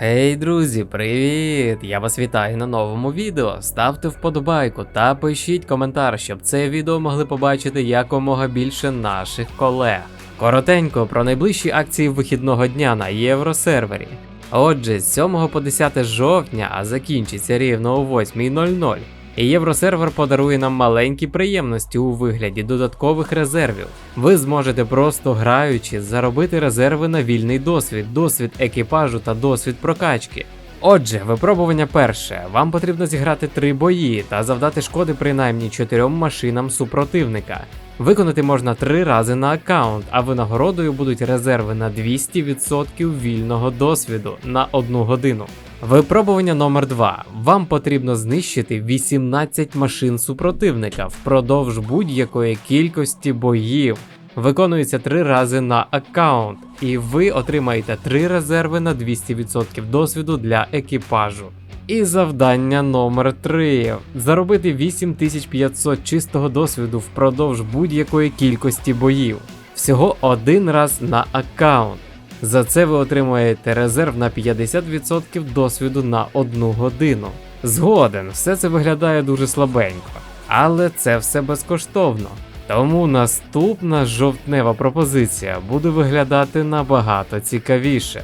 Гей, друзі, привіт! Я вас вітаю на новому відео. Ставте вподобайку та пишіть коментар, щоб це відео могли побачити якомога більше наших колег. Коротенько про найближчі акції вихідного дня на євросервері. Отже, з 7 по 10 жовтня, а закінчиться рівно о 8.00. Євросервер подарує нам маленькі приємності у вигляді додаткових резервів. Ви зможете просто граючи заробити резерви на вільний досвід, досвід екіпажу та досвід прокачки. Отже, випробування перше. Вам потрібно зіграти три бої та завдати шкоди принаймні чотирьом машинам супротивника. Виконати можна три рази на аккаунт, а винагородою будуть резерви на 200% вільного досвіду на одну годину. Випробування номер 2 Вам потрібно знищити 18 машин супротивника впродовж будь-якої кількості боїв. Виконується три рази на аккаунт, і ви отримаєте три резерви на 200% досвіду для екіпажу. І завдання номер 3 заробити 8500 чистого досвіду впродовж будь-якої кількості боїв. Всього один раз на аккаунт. За це ви отримаєте резерв на 50% досвіду на одну годину. Згоден, все це виглядає дуже слабенько, але це все безкоштовно. Тому наступна жовтнева пропозиція буде виглядати набагато цікавіше.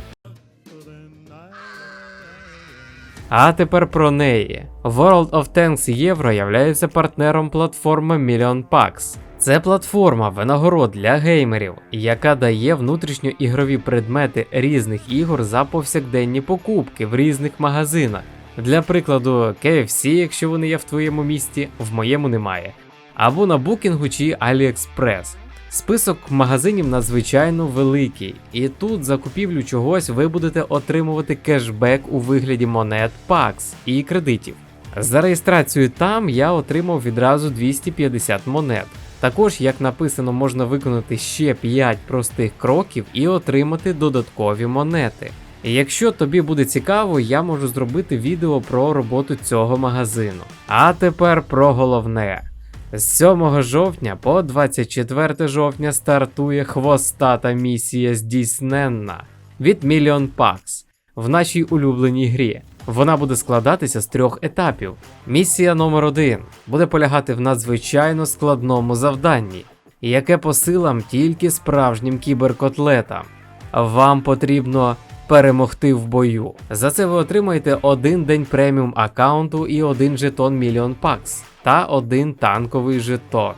А тепер про неї. World of Tanks Euro являється партнером платформи Million Packs. Це платформа винагород для геймерів, яка дає внутрішньоігрові предмети різних ігор за повсякденні покупки в різних магазинах. Для прикладу, KFC, якщо вони є в твоєму місті, в моєму немає. Або на букінгу чи AliExpress. Список магазинів надзвичайно великий, і тут за купівлю чогось ви будете отримувати кешбек у вигляді монет PAX і кредитів. За реєстрацію там я отримав відразу 250 монет. Також, як написано, можна виконати ще 5 простих кроків і отримати додаткові монети. Якщо тобі буде цікаво, я можу зробити відео про роботу цього магазину. А тепер про головне. З 7 жовтня по 24 жовтня стартує хвостата місія здійсненна від Million Packs в нашій улюбленій грі. Вона буде складатися з трьох етапів. Місія номер 1 буде полягати в надзвичайно складному завданні, яке по силам тільки справжнім кіберкотлетам. Вам потрібно перемогти в бою. За це ви отримаєте один день преміум аккаунту і один жетон Million Packs та один танковий жетон.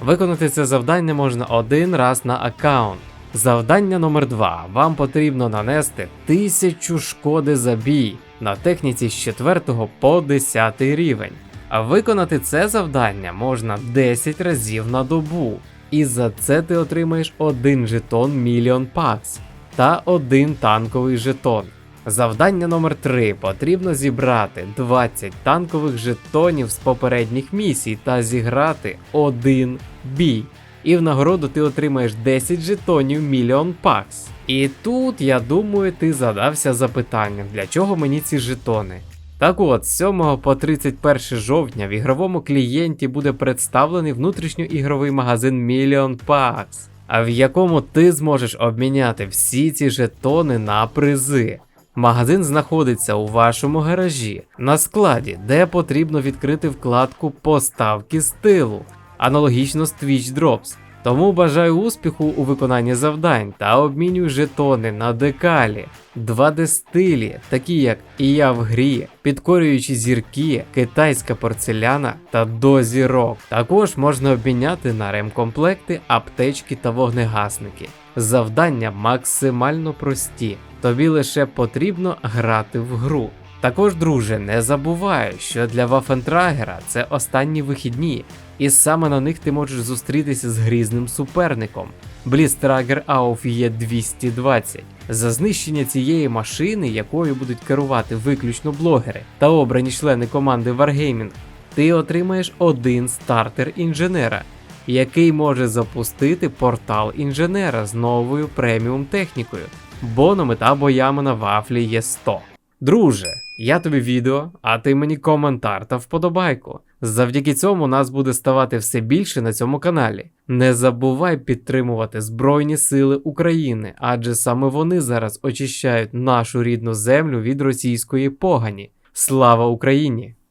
Виконати це завдання можна один раз на аккаунт. Завдання номер 2 Вам потрібно нанести 1000 шкоди за бій на техніці з 4 по 10 рівень. А виконати це завдання можна 10 разів на добу. І за це ти отримаєш один жетон Million Packs та один танковий жетон. Завдання номер 3 потрібно зібрати 20 танкових жетонів з попередніх місій та зіграти один бій. І в нагороду ти отримаєш 10 жетонів Million Packs. І тут, я думаю, ти задався запитанням, для чого мені ці жетони. Так от, з 7 по 31 жовтня в ігровому клієнті буде представлений внутрішньоігровий магазин Million Packs, а в якому ти зможеш обміняти всі ці жетони на призи. Магазин знаходиться у вашому гаражі на складі, де потрібно відкрити вкладку Поставки стилу, аналогічно з Twitch Drops. Тому бажаю успіху у виконанні завдань та обмінюй жетони на декалі, 2D стилі, такі як і я в грі, підкорюючі зірки, китайська порцеляна та до зірок. Також можна обміняти на ремкомплекти, аптечки та вогнегасники. Завдання максимально прості. Тобі лише потрібно грати в гру. Також, друже, не забувай, що для Вафентрагера це останні вихідні, і саме на них ти можеш зустрітися з грізним суперником. Блістрагер Ауф є 220. За знищення цієї машини, якою будуть керувати виключно блогери та обрані члени команди Wargaming, ти отримаєш один стартер інженера, який може запустити портал інженера з новою преміум технікою. Бонами та боями на вафлі є 100. Друже, я тобі відео, а ти мені коментар та вподобайку. Завдяки цьому нас буде ставати все більше на цьому каналі. Не забувай підтримувати Збройні Сили України, адже саме вони зараз очищають нашу рідну землю від російської погані. Слава Україні!